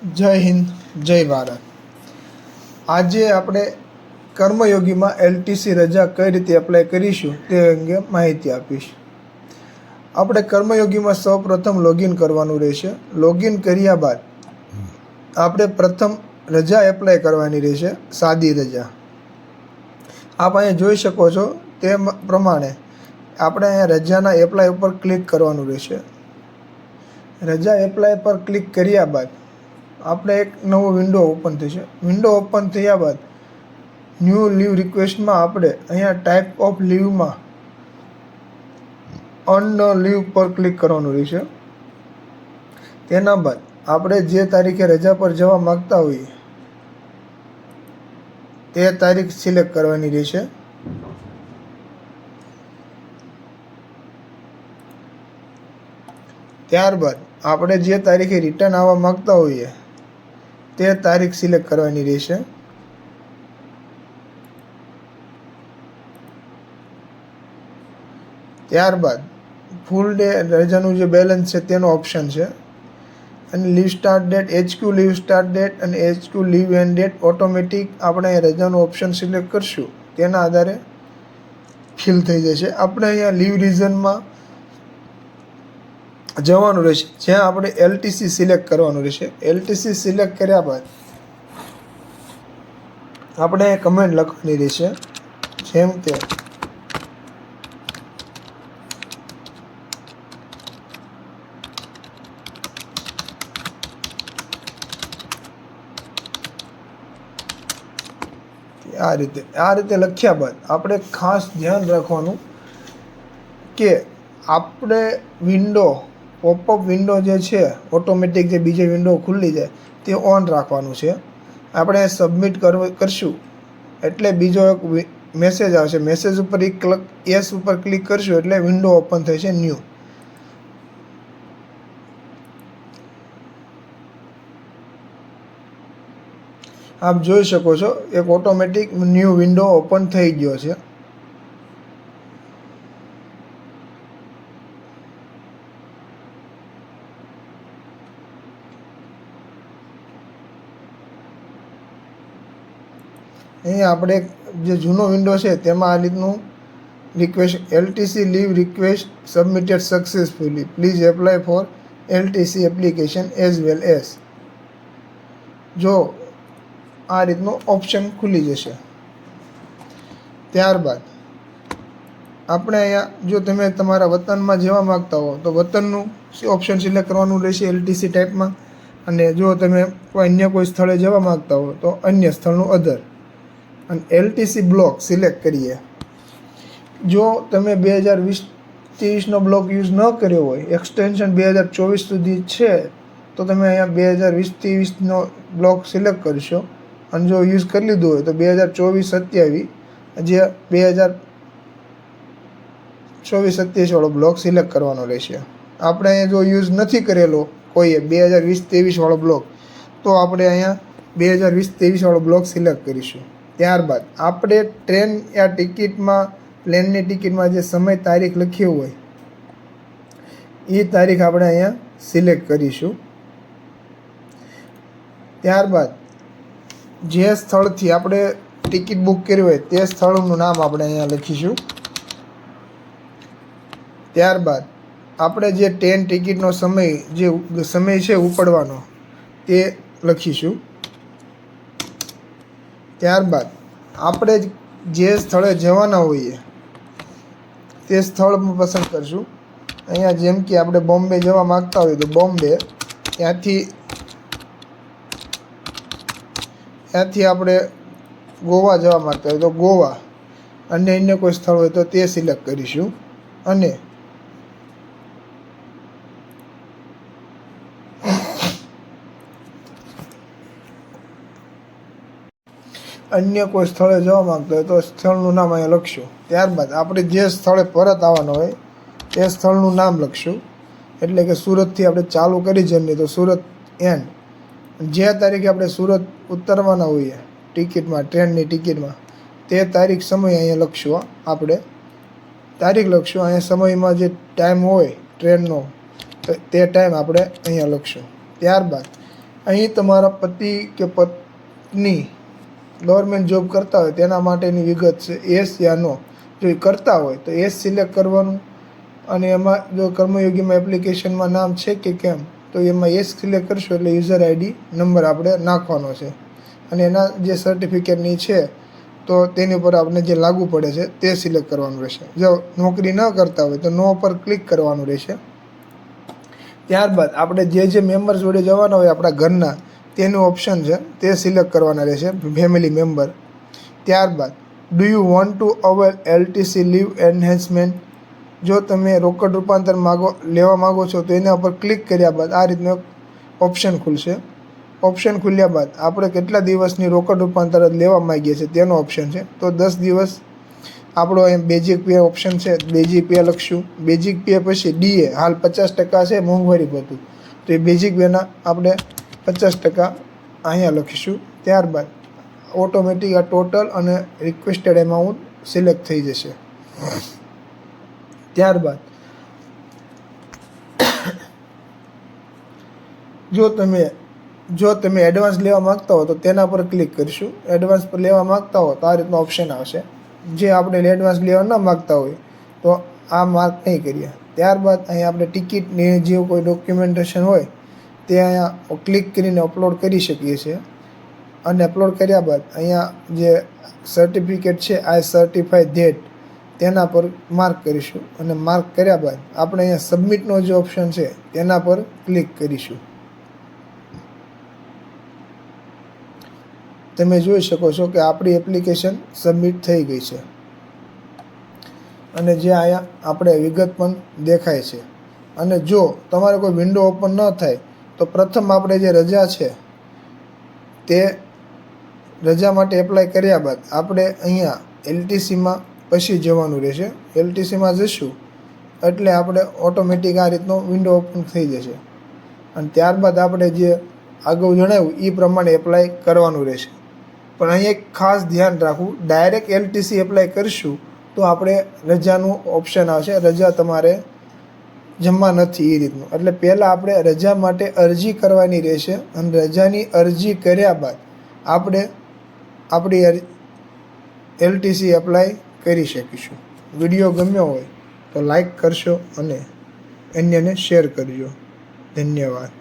જય હિન્દ, જય ભારત. આજે આપણે કર્મયોગીમાં એલટીસી રજા કઈ રીતે એપ્લાય કરીશું તે અંગે માહિતી આપીશ. આપણે કર્મયોગીમાં સૌપ્રથમ લોગિન કરવાનું રહેશે. લોગિન કર્યા બાદ આપણે પ્રથમ રજા એપ્લાય કરવાની રહેશે, સાદી રજા. આપ અહીંયા જોઈ શકો છો તે પ્રમાણે આપણે અહીંયા રજાના એપ્લાય ઉપર ક્લિક કરવાનું રહેશે. રજા એપ્લાય પર ક્લિક કર્યા બાદ આપણે એક નવો વિન્ડો ઓપન થશે. વિન્ડો ઓપન થયા બાદ ન્યૂ લીવ રિક્વેસ્ટમાં આપણે અહીંયા ટાઈપ ઓફ લીવમાં અન લીવ પર ક્લિક કરવાનું રહેશે. તેના બાદ આપણે જે તારીખે રજા પર જવા માગતા હોઈએ, તે તારીખ સિલેક્ટ કરવાની રહેશે. ત્યારબાદ આપણે જે તારીખે રિટર્ન આવવા માગતા હોઈએ તે તારીખ સિલેક્ટ કરવાની રહેશે. ત્યારબાદ ફૂલ ડે રજાનું જે બેલેન્સ છે તેનો ઓપ્શન છે. અને leave start date HQ leave start date અને HQ leave end date automatic આપણે રજાનું ઓપ્શન સિલેક્ટ કરશું. તેના આધારે ફિલ થઈ જશે. આપણે અહીંયા લીવ રીઝનમાં જવાનું રહેશે. જ્યાં આપણે એલટીસી સિલેક્ટ કરવાનું રહેશે. એલટીસી સિલેક્ટ કર્યા બાદ આપણે કમેન્ટ લખવાની રહેશે. જેમ કે આ રીતે આ રીતે લખ્યા બાદ આપણે ખાસ ધ્યાન રાખવાનું કે આપણે વિન્ડો પોપઅપ વિન્ડો જે છે ઓટોમેટિક જે બીજી વિન્ડો ખુલ્લી જાય, તે ઓન રાખવાનું છે. આપણે સબમિટ કરશું. એટલે બીજો એક મેસેજ આવશે. મેસેજ ઉપર એક ક્લક યસ ઉપર ક્લિક કરશું એટલે વિન્ડો ઓપન થશે ન્યૂ આપ જોઈ શકો છો, એક ઓટોમેટિક ન્યૂ વિન્ડો ઓપન થઈ ગયો છે. અહીં આપણે જે જૂનો વિન્ડો છે, તેમાં આ રીતનું request LTC leave request submitted successfully please apply for LTC application as well as જો આ રીતનું ઓપ્શન ખુલી જશે. ત્યારબાદ, આપણે અહીંયા જો તમે તમારા વતનમાં જવા માગતા હો, તો વતનનું ઓપ્શન સિલેક્ટ કરવાનું રહેશે એલટીસી ટાઈપમાં અને જો તમે કોઈ અન્ય કોઈ સ્થળે જવા માગતા હો, તો અન્ય સ્થળનું અધર અને એલટીસી બ્લોક સિલેક્ટ કરીએ. જો તમે બે હજાર વીસ ત્રીસનો બ્લોક યુઝ ન કર્યો હોય એક્સટેન્શન બે હજાર ચોવીસ સુધી છે, તો તમે અહીંયા બે હજાર વીસ ત્રેવીસનો બ્લોક સિલેક્ટ કરશો. અને જો યુઝ કરી લીધું હોય, તો બે હજાર ચોવીસ સત્યાવીસ, જે બે હજાર ચોવીસ સત્યાવીસવાળો બ્લોક સિલેક્ટ કરવાનો રહેશે. આપણે અહીંયા જો યુઝ નથી કરેલો કોઈએ બે હજાર વીસ ત્રેવીસવાળો બ્લોક તો આપણે અહીંયા બે હજાર વીસ ત્રેવીસવાળો બ્લોક સિલેક્ટ કરીશું. ત્યારબાદ આપણે ટ્રેન યા ટિકિટમાં, પ્લેનની ટિકિટમાં જે સમય તારીખ લખ્યું હોય એ તારીખ આપણે અહીંયા સિલેક્ટ કરીશું. ત્યારબાદ જે સ્થળથી આપણે ટિકિટ બુક કરી હોય, તે સ્થળનું નામ આપણે અહીંયા લખીશું. ત્યારબાદ આપણે જે ટ્રેન ટિકિટનો સમય, જે સમય છે ઉપડવાનો, તે લખીશું. ત્યારબાદ આપણે જે સ્થળે જવાના હોઈએ, તે સ્થળ પસંદ કરશું. અહીંયા જેમ કે આપણે બોમ્બે જવા માગતા હોઈએ તો બોમ્બે, ત્યાંથી ત્યાંથી આપણે ગોવા જવા માગતા હોય તો ગોવા અને અન્ય કોઈ સ્થળ હોય તો તે સિલેક્ટ કરીશું. અને અન્ય કોઈ સ્થળે જવા માંગતો હોય તો સ્થળનું નામ અહીંયા લખશું. ત્યારબાદ આપણે જે સ્થળે પરત આવવાનું હોય તે સ્થળનું નામ લખશું. એટલે કે સુરતથી આપણે ચાલુ કરી જર્ની તો સુરત એન્ડ જે તારીખે આપણે સુરત ઉતરવાના હોઈએ, ટિકિટમાં, ટ્રેનની ટિકિટમાં, તે તારીખ સમય અહીંયા લખશું આપણે. તારીખ લખશું, અહીંયા સમયમાં જે ટાઈમ હોય, ટ્રેનનો, તો તે ટાઈમ આપણે અહીંયા લખશું. ત્યારબાદ અહીં તમારા પતિ કે પત્ની ગવર્મેન્ટ જોબ કરતા હોય, તેના માટેની વિગત છે એસ યા નો જો એ કરતા હોય, તો એસ સિલેક્ટ કરવાનું. અને એમાં જો કર્મયોગીમાં એપ્લિકેશનમાં નામ છે કે કેમ, તો એમાં એસ સિલેક્ટ કરશો એટલે યુઝર આઈડી નંબર આપણે નાખવાનો છે. અને એના જે સર્ટિફિકેટની છે, તો તેની ઉપર આપણે જે લાગુ પડે છે, તે સિલેક્ટ કરવાનું રહેશે. જો નોકરી ન કરતા હોય, તો નો પર ક્લિક કરવાનું રહેશે. ત્યારબાદ આપણે જે જે મેમ્બર જોડે જવાના હોય, આપણા ઘરના તેનું ઓપ્શન છે, તે સિલેક્ટ કરવાના રહેશે ફેમિલી મેમ્બર ત્યારબાદ do you want to avail LTC leave enhancement જો તમે રોકડ રૂપાંતર માગો, લેવા માગો છો, તો એના ઉપર ક્લિક કર્યા બાદ આ રીતનો ઓપ્શન ખુલશે. ઓપ્શન ખુલ્યા બાદ આપણે કેટલા દિવસની રોકડ રૂપાંતર લેવા માંગીએ છીએ, તેનો ઓપ્શન છે. તો દસ દિવસ આપણો એમ બેઝિક પે ઓપ્શન છે બેઝિક પે લખશું. બેઝિક પે પછી ડીએ હાલ પચાસ ટકા છે, મોંઘવારી ભથ્થું તો એ બેઝિક પેના આપણે પચાસ ટકા અહીંયા લખીશું. ત્યારબાદ ઓટોમેટિક આ ટોટલ અને રિક્વેસ્ટેડ એમાઉન્ટ સિલેક્ટ થઈ જશે. ત્યારબાદ જો તમે જો તમે એડવાન્સ લેવા માગતા હો તો તેના પર ક્લિક કરીશું. એડવાન્સ પર લેવા માગતા હો તો આ રીતનો ઓપ્શન આવશે. જે આપણે એડવાન્સ લેવા ન માગતા હોય તો આ માર્ક નહીં કરીએ. ત્યારબાદ અહીં આપણે ટિકિટની જે કોઈ ડોક્યુમેન્ટેશન હોય તે અહીંયા ક્લિક કરીને અપલોડ કરી શકીએ છીએ. અને અપલોડ કર્યા બાદ અહીંયા જે સર્ટિફિકેટ છે આઈ સર્ટિફાઈ ધેટ તેના પર માર્ક કરીશું. અને માર્ક કર્યા બાદ આપણે અહીંયા સબમિટનો જે ઓપ્શન છે, તેના પર ક્લિક કરીશું. તમે જોઈ શકો છો કે આપણી એપ્લિકેશન સબમિટ થઈ ગઈ છે. અને જે અહીંયા આપણે વિગત પણ દેખાય છે. અને જો તમારે કોઈ વિન્ડો ઓપન ન થાય તો પ્રથમ આપણે જે રજા છે, તે રજા માટે એપ્લાય કર્યા બાદ આપણે અહીંયા એલટીસીમાં પછી જવાનું રહેશે. એલટીસીમાં જઈશું એટલે આપણે ઓટોમેટિક આ રીતનો વિન્ડો ઓપન થઈ જશે. અને ત્યારબાદ આપણે જે અગાઉ જણાવ્યું એ પ્રમાણે એપ્લાય કરવાનું રહેશે. પણ અહીં એક ખાસ ધ્યાન રાખવું ડાયરેક્ટ એલટીસી એપ્લાય કરીશું તો આપણે રજાનું ઓપ્શન આવશે. રજા તમારે જમવા નથી એ રીતનું. એટલે પહેલાં આપણે રજા માટે અરજી કરવાની રહેશે અને રજાની અરજી કર્યા બાદ આપણે આપણી એલટીસી એપ્લાય કરી શકીશું. વીડિયો ગમ્યો હોય તો લાઈક કરશો અને અન્યને શેર કરજો. ધન્યવાદ.